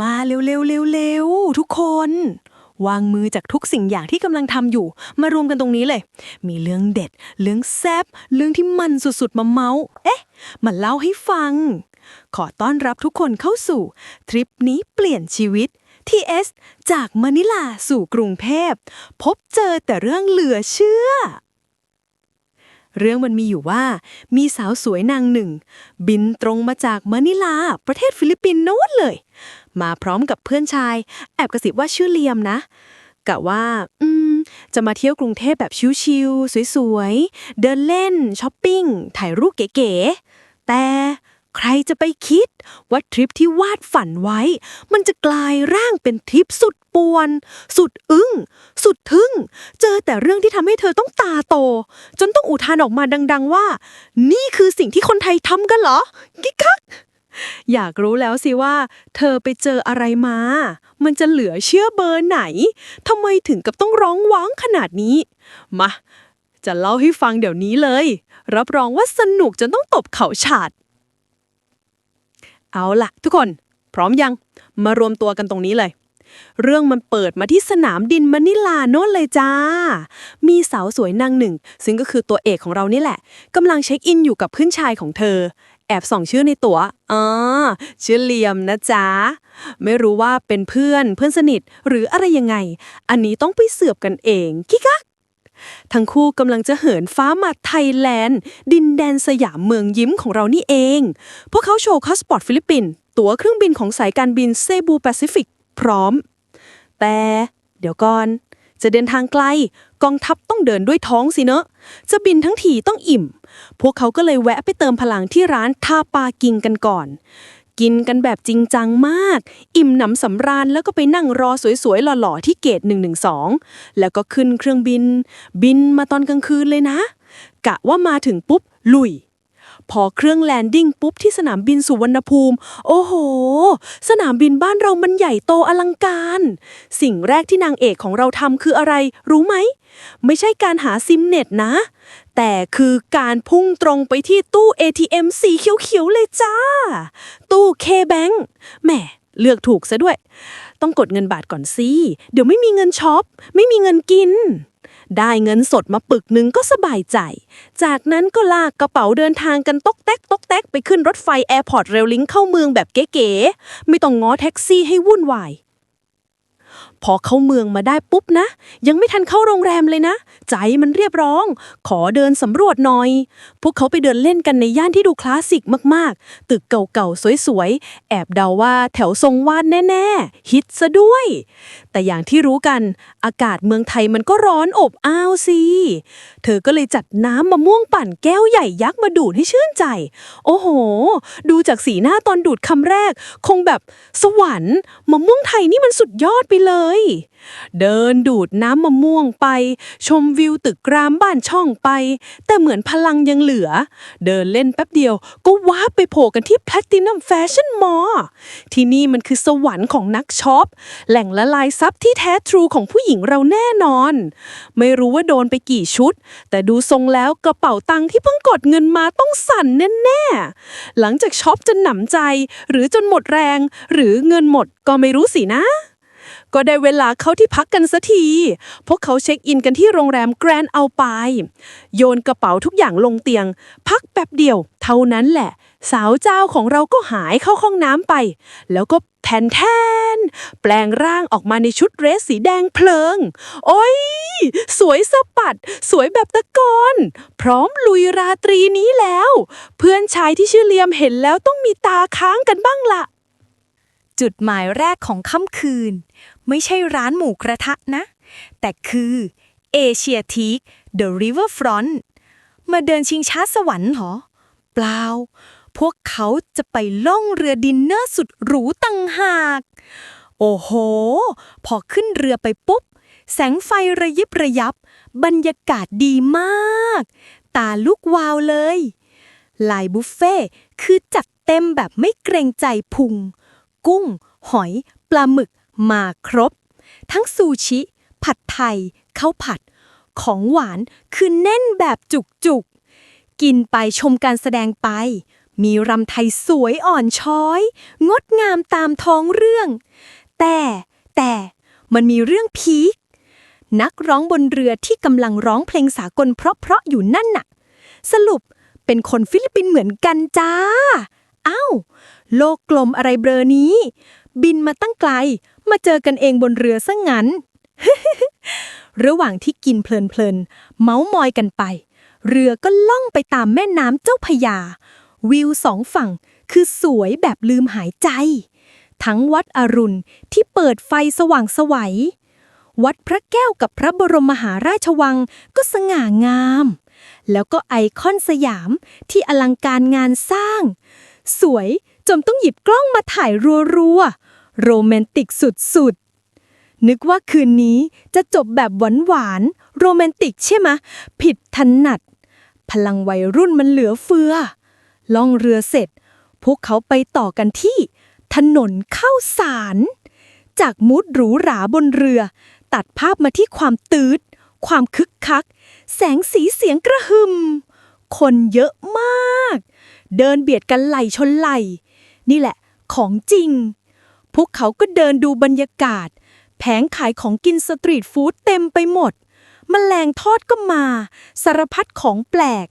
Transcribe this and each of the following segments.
มาเร็วๆเร็วๆทุกคน วางมือจากทุกสิ่งอย่างที่กำลังทำอยู่ มารวมกันตรงนี้เลย มีเรื่องเด็ด เรื่องแซบเรื่องที่มันสุดๆมาเมาส์เอ๊ะมาเล่าให้ฟัง ขอต้อนรับทุกคนเข้าสู่ ทริปนี้เปลี่ยนชีวิต TS จากมะนิลาสู่กรุงเทพพบเจอแต่เรื่องเหลือเชื่อ เรื่องมันมีอยู่ว่ามีสาวสวยนางหนึ่ง บินตรงมาจากมะนิลา ประเทศฟิลิปปินส์โน้นเลย มาพร้อมกับเพื่อนชาย แอบกระซิบว่าชื่อเลียมนะกะว่า อืม จะมาเที่ยวกรุงเทพแบบชิวๆสวยๆ เดินเล่นช้อปปิ้ง ถ่ายรูปเก๋ๆแต่ ใครจะไปคิด ว่าทริปที่วาดฝันไว้ มันจะกลายร่างเป็นทริปสุดป่วน สุดอึ้ง สุดทึ่ง เจอแต่เรื่องที่ทำให้เธอต้องตาโต จนต้องอุทานออกมาดัง ๆ ว่า นี่คือสิ่งที่คนไทยทำกันเหรอ กิ๊กคักอยากรู้แล้วสิว่า เธอไปเจออะไรมา มันจะเหลือเชื่อเบอร์ไหน ทำไมถึงกับต้องร้องว้างขนาดนี้ มา จะเล่าให้ฟังเดี๋ยวนี้เลย รับรองว่าสนุกจนต้องตบเข่าฉาด เอาละทุกคน พร้อมยัง มารวมตัวกันตรงนี้เลย เรื่องมันเปิดมาที่สนามดินมะนิลาโน่นเลยจ้า มีสาวสวยนางหนึ่ง ซึ่งก็คือตัวเอกของเรานี่แหละกำลังเช็คอินอยู่กับเพื่อนชายของเธอ แอบส่องชื่อในตัว๋วอ๋อชื่อเลียมนะจ๊ะ ไม่รู้ว่าเป็นเพื่อนเพื่อนสนิทหรืออะไรยังไง อันนี้ต้องไปเสือบกันเองคิกัก ทั้งคู่กำลังจะเหินฟ้ามาไทยแลนด์ ดินแดนสยามเมืองยิ้มของเรานี่เอง พวกเขาโชว์พาสปอร์ตฟิลิปปินส์ตั๋วเครื่องบินของสายการบินเซบูแปซิฟิกพร้อม แต่เดี๋ยวก่อน จะเดินทางไกลกองทัพต้องเดินด้วยท้องสิเนอะ จะบินทั้งทีต้องอิ่ม พวกเขาก็เลยแวะไปเติมพลังที่ร้านทาปากิงกันก่อน กินกันแบบจริงจังมาก อิ่มหนำสำราญแล้วก็ไปนั่งรอสวยๆ หล่อๆ ที่เกต 112 แล้วก็ขึ้นเครื่องบิน บินมาตอนกลางคืนเลยนะ กะว่ามาถึงปุ๊บ ลุย พอเครื่องแลนดิ้งปุ๊บที่สนามบินสุวรรณภูมิ โอ้โห สนามบินบ้านเรามันใหญ่โตอลังการ สิ่งแรกที่นางเอกของเราทำคืออะไร รู้ไหม ไม่ใช่การหาซิมเน็ตนะ แต่คือการพุ่งตรงไปที่ตู้ ATM สีเขียวๆเลยจ้า ตู้ K-Bank แหม เลือกถูกซะด้วย ต้องกดเงินบาทก่อนสิเดี๋ยวไม่มีเงินช็อป ไม่มีเงินกิน ได้เงินสดมาปึกหนึ่งก็สบายใจ จากนั้นก็ลากกระเป๋าเดินทางกันตกแตกตกแตกไปขึ้นรถไฟแอร์พอร์ตเรลลิงเข้าเมืองแบบเก๋ๆไม่ต้องง้อแท็กซี่ให้วุ่นวาย พอเข้าเมืองมาได้ปุ๊บนะ ยังไม่ทันเข้าโรงแรมเลยนะ ใจมันเรียบร้อง ขอเดินสำรวจหน่อย พวกเขาไปเดินเล่นกันในย่านที่ดูคลาสสิกมากๆ ตึกเก่าๆ สวยๆ แอบเดาว่าแถวทรงวาดแน่ๆ ฮิตซะด้วย แต่อย่างที่รู้กัน อากาศเมืองไทยมันก็ร้อนอบอ้าวสิ เธอก็เลยจัดน้ำมะม่วงปั่นแก้วใหญ่ยักษ์มาดูดให้ชื่นใจ โอ้โห ดูจากสีหน้าตอนดูดคำแรก คงแบบสวรรค์มะม่วงไทยนี่มันสุดยอดไปเลย เดินดูดน้ำมะม่วงไป ชมวิวตึกรามบ้านช่องไป แต่เหมือนพลังยังเหลือ เดินเล่นแป๊บเดียวก็ว้าบไปโผล่กันที่ Platinum Fashion Mall ที่นี่มันคือสวรรค์ของนักช็อป แหล่งละลายซับที่แท้ทรูของผู้หญิงเราแน่นอน ไม่รู้ว่าโดนไปกี่ชุดแต่ดูทรงแล้วกระเป๋าตังค์ที่เพิ่งกดเงินมาต้องสั่นแน่ๆ หลังจากช็อปจนหนำใจ หรือจนหมดแรง หรือเงินหมดก็ไม่รู้สินะ ก็ได้เวลาเข้าที่พักกันสักที พวกเขาเช็คอินกันที่โรงแรมแกรนด์เอาไป โยนกระเป๋าทุกอย่างลงเตียง พักแป๊บเดียว เท่านั้นแหละ สาวเจ้าของเราก็หายเข้าห้องน้ำไป แล้วก็แทนแทน แปลงร่างออกมาในชุดเรสสีแดงเพลิง โอ้ย สวยสะปัด สวยแบบตะกอนพร้อมลุยราตรีนี้แล้ว เพื่อนชายที่ชื่อเลียมเห็นแล้วต้องมีตาค้างกันบ้างละจุดหมายแรกของค่ำคืน ไม่ใช่ร้านหมูกระทะนะ แต่คือเอเชียทีค The Riverfront มาเดินชิงช้าสวรรค์เหรอ เปล่า พวกเขาจะไปล่องเรือดินเนอร์สุดหรูตังหาก โอ้โห พอขึ้นเรือไปปุ๊บ แสงไฟระยิบระยับบรรยากาศดีมาก ตาลุกวาวเลยลายบุฟเฟ่คือจัดเต็มแบบไม่เกรงใจพุง กุ้ง หอย ปลาหมึกมาครบ ทั้งซูชิ ผัดไทยข้าวผัด ของหวานคือแน่นแบบจุกๆกินไปชมการแสดงไป มีรำไทยสวยอ่อนช้อย งดงามตามท้องเรื่อง แต่แต่มันมีเรื่องพีคนักร้องบนเรือที่กำลังร้องเพลงสากลเพราะๆอยู่นั่นน่ะ สรุปเป็นคนฟิลิปปินส์เหมือนกันจ้า อ้าว โลกกลมอะไรเบลอนี้ บินมาตั้งไกล มาเจอกันเองบนเรือซะงั้น ระหว่างที่กินเพลินๆเมาส์มอยกันไป เรือก็ล่องไปตามแม่น้ำเจ้าพยา วิวสองฝั่งคือสวยแบบลืมหายใจ ทั้งวัดอรุณที่เปิดไฟสว่างสวัย วัดพระแก้วกับพระบรมมหาราชวังก็สง่างาม แล้วก็ไอคอนสยามที่อลังการงานสร้าง สวยจนต้องหยิบกล้องมาถ่ายรัวๆ โรแมนติกสุดๆ นึกว่าคืนนี้จะจบแบบหวานๆ โรแมนติกใช่ไหม ผิดถนัด พลังวัยรุ่นมันเหลือเฟือ ล่องเรือเสร็จ พวกเขาไปต่อกันที่ ถนนเข้าสาร จากมูดหรูหราบนเรือ ตัดภาพมาที่ความตืดความคึกคัก แสงสีเสียงกระหึ่มคนเยอะมาก เดินเบียดกันไหลชนไหล นี่แหละของจริง พวกเขาก็เดินดูบรรยากาศ แผงขายของกินสตรีทฟู้ดเต็มไปหมดมแมลงทอดก็มา สารพัดของแปลก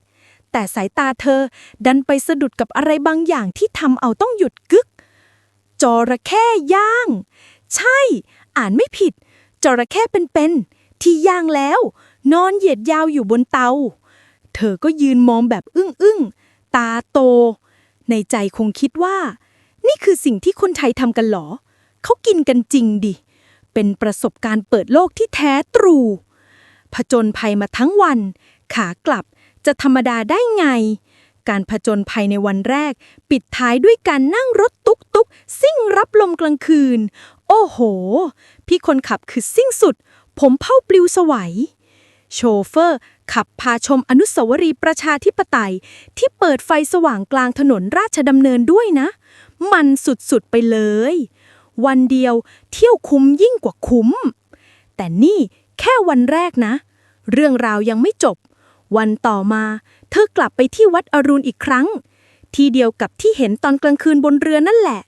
แต่สายตาเธอดันไปสะดุดกับอะไรบางอย่างที่ทำเอาต้องหยุดกึก จระเข้ย่าง ใช่ อ่านไม่ผิด จระเข้เป็นๆที่ย่างแล้ว นอนเหยียดยาวอยู่บนเตา เธอก็ยืนมองแบบอึ้งๆ ตาโต ในใจคงคิดว่า นี่คือสิ่งที่คนไทยทำกันหรอ เขากินกันจริงดิ เป็นประสบการณ์เปิดโลกที่แท้ตรูผจญภัยมาทั้งวัน ขากลับ จะธรรมดาได้ไง การผจญภัยในวันแรก ปิดท้ายด้วยการนั่งรถตุกตุกซิ่งรับลมกลางคืน โอ้โห พี่คนขับคือซิ่งสุด ผมเผาปลิวสวัย โชเฟอร์ขับพาชมอนุสาวรีย์ประชาธิปไตย ที่เปิดไฟสว่างกลางถนนราชดำเนินด้วยนะ มันสุดๆไปเลย วันเดียวเที่ยวคุ้มยิ่งกว่าคุ้ม แต่นี่แค่วันแรกนะ เรื่องราวยังไม่จบ วันต่อมา เธอกลับไปที่วัดอรุณอีกครั้ง ที่เดียวกับที่เห็นตอนกลางคืนบนเรือนั่นแหละ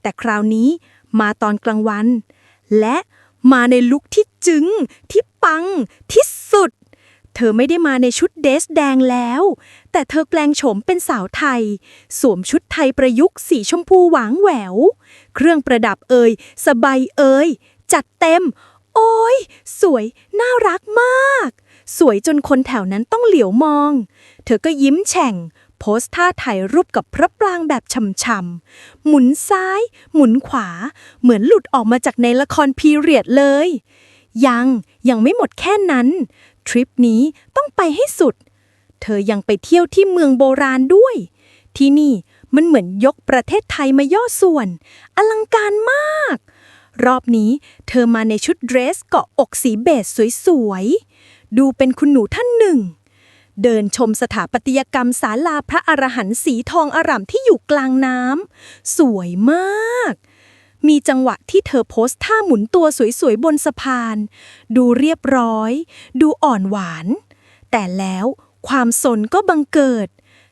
แต่คราวนี้มาตอนกลางวัน และมาในลุคที่จึงที่ปัง ที่สุด เธอไม่ได้มาในชุดเดรสแดงแล้ว แต่เธอแปลงโฉมเป็นสาวไทย สวมชุดไทยประยุกต์สีชมพูหวางแหวว เครื่องประดับเอ่ยสบายเอ่ยจัดเต็ม โอ้ย สวย น่ารักมาก สวยจนคนแถวนั้นต้องเหลียวมอง เธอก็ยิ้มแฉ่ง โพสท่าถ่ายรูปกับพระปรางแบบช่ำๆหมุนซ้าย หมุนขวา เหมือนหลุดออกมาจากในละครพีเรียดเลย ยังยังไม่หมดแค่นั้น ทริปนี้ต้องไปให้สุด เธอยังไปเที่ยวที่เมืองโบราณด้วย ที่นี่มันเหมือนยกประเทศไทยมาย่อส่วน อลังการมาก รอบนี้เธอมาในชุดเดรสเกาะอกสีเบจสวยๆ ดูเป็นคุณหนูท่านหนึ่ง เดินชมสถาปัตยกรรมศาลาพระอรหันต์สีทองอร่ำที่อยู่กลางน้ำสวยมาก มีจังหวะที่เธอโพสท่าหมุนตัวสวยๆบนสะพาน ดูเรียบร้อย ดูอ่อนหวาน แต่แล้วความสนก็บังเกิด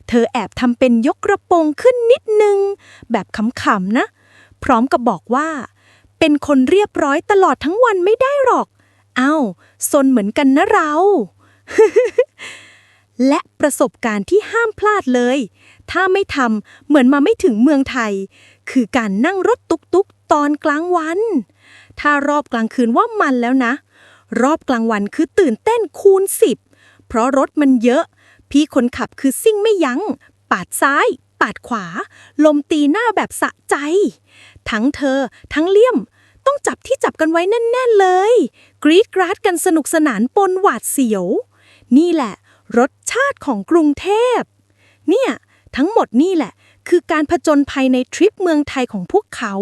เธอแอบทำเป็นยกกระโปรงขึ้นนิดนึง แบบขำๆนะ พร้อมกับบอกว่า เป็นคนเรียบร้อยตลอดทั้งวันไม่ได้หรอก อ้าซนเหมือนกันนะเรา และประสบการณ์ที่ห้ามพลาดเลย ถ้าไม่ทำเหมือนมาไม่ถึงเมืองไทย คือการนั่งรถตุกๆ ตอนกลางวัน ถ้ารอบกลางคืนว่ามันแล้วนะ รอบกลางวันคือตื่นเต้นคูณสิบเพราะรถมันเยอะ พี่คนขับคือซิ่งไม่ยัง้ง ปาดซ้าย ปาดขวา ลมตีหน้าแบบสะใจ ทั้งเธอ ทั้งเลี่ยม ต้องจับที่จับกันไว้แน่นๆเลย กรีดกราดกันสนุกสนานปนหวาดเสียว นี่แหละ รสชาติของกรุงเทพ เนี่ย ทั้งหมดนี่แหละ คือการผจญภัยในทริปเมืองไทยของพวกเขา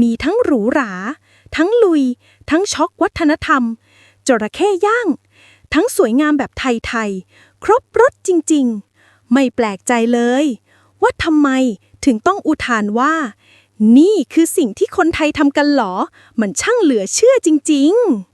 มีทั้งหรูหรา ทั้งลุย ทั้งช็อกวัฒนธรรม จระเข้ย่าง ทั้งสวยงามแบบไทยๆ ครบรสจริงๆ ไม่แปลกใจเลย ว่าทำไมถึงต้องอุทานว่า นี่คือสิ่งที่คนไทยทำกันเหรอ มันช่างเหลือเชื่อจริง ๆ